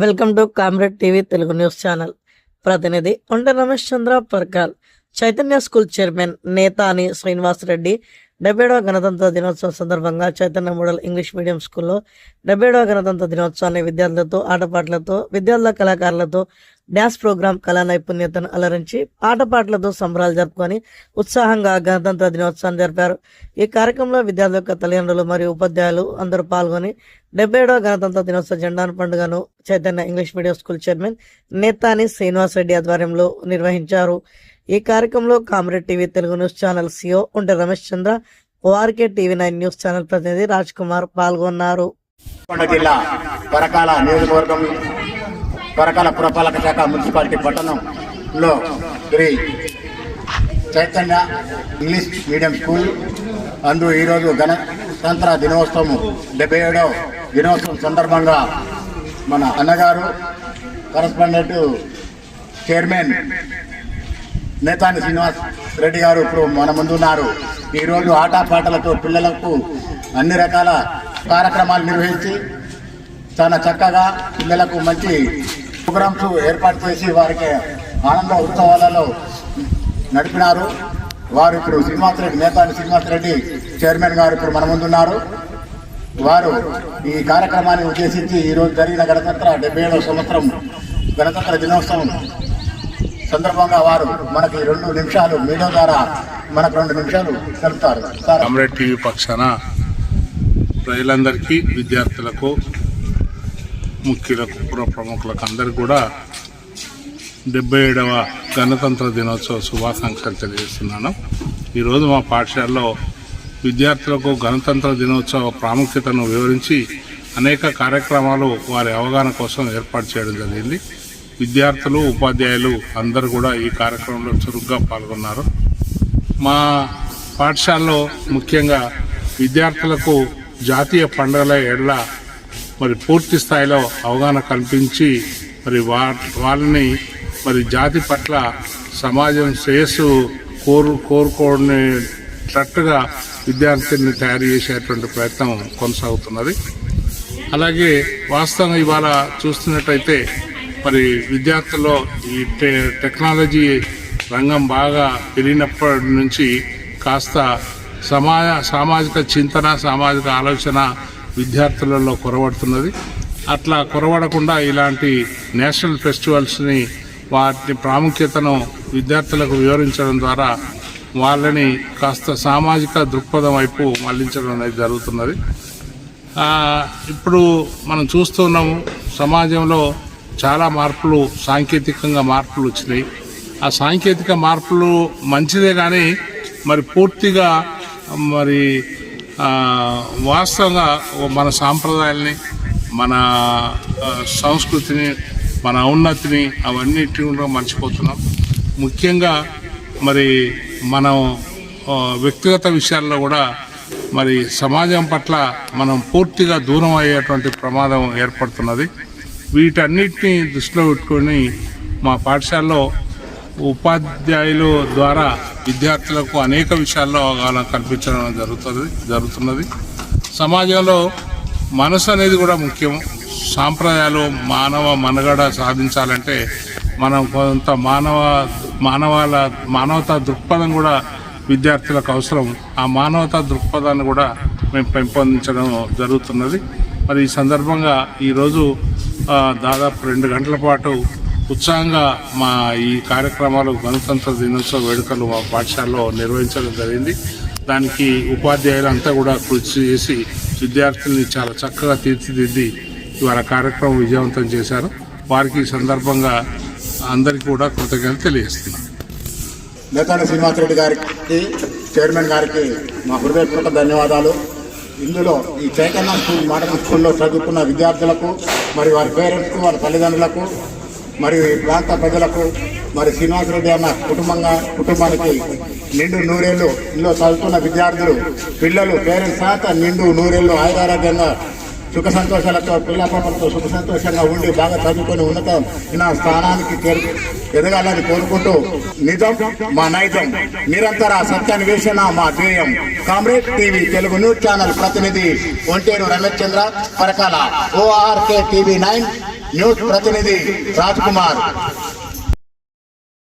Welcome to comrade TV Telugu news channel. ప్రతినిధి ఉండ Ramesh Chandra Parkal. Chaitanya school chairman నేత అని శ్రీనివాస్ రెడ్డి. డెబ్బేడవ గణతంత్ర దినోత్సవం సందర్భంగా చైతన్య మోడల్ ఇంగ్లీష్ మీడియం స్కూల్లో డెబ్బేడవ గణతంత్ర దినోత్సవాన్ని విద్యార్థులతో ఆటపాటలతో విద్యార్థుల కళాకారులతో డ్యాన్స్ ప్రోగ్రాం కళా నైపుణ్యతను అలరించి ఆటపాటలతో సంబరాలు జరుపుకొని ఉత్సాహంగా గణతంత్ర దినోత్సవాన్ని జరిపారు. ఈ కార్యక్రమంలో విద్యార్థుల యొక్క తల్లిదండ్రులు మరియు ఉపాధ్యాయులు అందరూ పాల్గొని డెబ్బై ఏడవ గణతంత్ర దినోత్సవ జెండాను పండుగను Chaitanya English medium school chairman Netani Srinivas Reddy ఆధ్వర్యంలో నిర్వహించారు. ఈ కార్యక్రమంలో comrade TV Telugu news channel CO ఉంటే Ramesh Chandra ORK TV nine news channel ప్రతినిధి రాజ్ కుమార్ పాల్గొన్నారు. జిల్లా పరకాల నియోజకవర్గం పరకాల పురపాలక శాఖ మున్సిపాలిటీ పట్టణంలో Shri Chaitanya English medium school. అందు ఈరోజు గణతంత్ర దినోత్సవం డెబ్బై ఏడవ దినోత్సవం సందర్భంగా మన అన్నగారు కరస్పాండెంట్ చైర్మన్ నేతాని శ్రీనివాస్ రెడ్డి గారు ఇప్పుడు మన ముందున్నారు. ఈరోజు ఆటపాటలతో పిల్లలకు అన్ని రకాల కార్యక్రమాలు నిర్వహించి చాలా చక్కగా పిల్లలకు మంచి ప్రోగ్రామ్స్ ఏర్పాటు చేసి వారికి ఆనంద ఉత్సవాలలో నడిపినారు. వారు ఇప్పుడు శ్రీనివాస్ రెడ్డి నేతాని శ్రీనివాస్ రెడ్డి చైర్మన్ గారు ఇప్పుడు మన ముందున్నారు. వారు ఈ కార్యక్రమాన్ని ఉద్దేశించి ఈరోజు జరిగిన గణతంత్ర డెబ్బై ఏడవ సంవత్సరం గణతంత్ర దినోత్సవం సందర్భంగా వారు మనకి రెండు నిమిషాలు మీడియా ద్వారా మనకు రెండు నిమిషాలు తెలుపుతారు సార్. కామ్రేడ్ టీవీ పక్షాన ప్రజలందరికీ విద్యార్థులకు ముఖ్యులకు ప్రముఖులకు అందరికీ కూడా డెబ్బై ఏడవ గణతంత్ర దినోత్సవ శుభాకాంక్షలు తెలియజేస్తున్నాను. ఈరోజు మా పాఠశాలలో విద్యార్థులకు గణతంత్ర దినోత్సవ ప్రాముఖ్యతను వివరించి అనేక కార్యక్రమాలు వారి అవగాహన కోసం ఏర్పాటు చేయడం జరిగింది. విద్యార్థులు ఉపాధ్యాయులు అందరూ కూడా ఈ కార్యక్రమంలో చురుగ్గా పాల్గొన్నారు. మా పాఠశాలలో ముఖ్యంగా విద్యార్థులకు జాతీయ పండుగల ఎడ్ల మరి పూర్తి స్థాయిలో అవగాహన కల్పించి మరి వా వాళ్ళని మరి జాతి పట్ల సమాజం శ్రేయస్సు కోరు కోరుకోనేటట్టుగా విద్యార్థుల్ని తయారు చేసేటువంటి ప్రయత్నం కొనసాగుతున్నది. అలాగే వాస్తవంగా ఇవాళ చూస్తున్నట్టయితే మరి విద్యార్థుల్లో ఈ టె టెక్నాలజీ రంగం బాగా పెరిగినప్పటి నుంచి కాస్త సమాజ సామాజిక చింతన సామాజిక ఆలోచన విద్యార్థులలో కొరవడుతున్నది. అట్లా కొరవడకుండా ఇలాంటి నేషనల్ ఫెస్టివల్స్ని వాటి ప్రాముఖ్యతను విద్యార్థులకు వివరించడం ద్వారా వాళ్ళని కాస్త సామాజిక దృక్పథం వైపు మళ్ళించడం అనేది జరుగుతున్నది. ఇప్పుడు మనం చూస్తున్నాము సమాజంలో చాలా మార్పులు సాంకేతికంగా మార్పులు వచ్చినాయి. ఆ సాంకేతిక మార్పులు మంచిదే కానీ మరి పూర్తిగా మరి వాస్తవంగా మన సాంప్రదాయాల్ని మన సంస్కృతిని మన ఔన్నతిని అవన్నిటి కూడా మర్చిపోతున్నాం. ముఖ్యంగా మరి మనం వ్యక్తిగత విషయాల్లో కూడా మరి సమాజం పట్ల మనం పూర్తిగా దూరం అయ్యేటువంటి ప్రమాదం ఏర్పడుతున్నది. వీటన్నిటిని దృష్టిలో పెట్టుకొని మా పాఠశాలలో ఉపాధ్యాయులు ద్వారా విద్యార్థులకు అనేక విషయాల్లో అవగాహన కల్పించడం జరుగుతుంది జరుగుతున్నది. సమాజంలో మనసు అనేది కూడా ముఖ్యం. సాంప్రదాయాలు మానవ మనుగడ సాధించాలంటే మనం కొంత మానవ మానవాల మానవతా దృక్పథం కూడా విద్యార్థులకు అవసరం. ఆ మానవతా దృక్పథాన్ని కూడా మేము పెంపొందించడం జరుగుతున్నది. మరి ఈ సందర్భంగా ఈరోజు దాదాపు రెండు గంటల పాటు ఉత్సాహంగా మా ఈ కార్యక్రమాలు గణతంత్ర దినోత్సవ వేడుకలు మా పాఠశాలలో నిర్వహించడం జరిగింది. దానికి ఉపాధ్యాయులు అంతా కూడా కృషి చేసి విద్యార్థుల్ని చాలా చక్కగా తీర్చిదిద్ది ఇవాళ కార్యక్రమం విజయవంతం చేశారు. వారికి సందర్భంగా అందరికీ కూడా కృతజ్ఞతలు తెలియజేస్తున్నాను నేతాని శ్రీనివాస్ గారికి చైర్మన్ గారికి మా హృదయపూర్వక ధన్యవాదాలు. ఇందులో ఈ చైతన్య స్కూల్ మోడల్ స్కూల్లో చదువుకున్న విద్యార్థులకు మరి వారి పేరెంట్స్కు వారి తల్లిదండ్రులకు మరియు ఈ ప్రాంత ప్రజలకు మరి శ్రీనివాసరెడ్డి అన్న కుటుంబంగా కుటుంబానికి నిండు నూరేళ్ళు ఇందులో చదువుతున్న విద్యార్థులు పిల్లలు పేరెంట్స్ శాత నిండు నూరేళ్ళు ఆయురారోగ్యంగా సుఖ సంతోషాలతో పిల్ల పాపలతో సుఖ సంతోషంగా ఉండి బాగా చదువుకొని ఉన్నతమైన స్థానానికి చేరు ఎదగాలని కోరుకుంటూ నిజం మా నైజం నిరంతర సత్యాన్వేషణ మా ధ్యేయం. Comrade TV Telugu news channel ప్రతినిధి Onteru Ramesh Chandra Parakala ORK TV nine news ప్రతినిధి రాజ్ కుమార్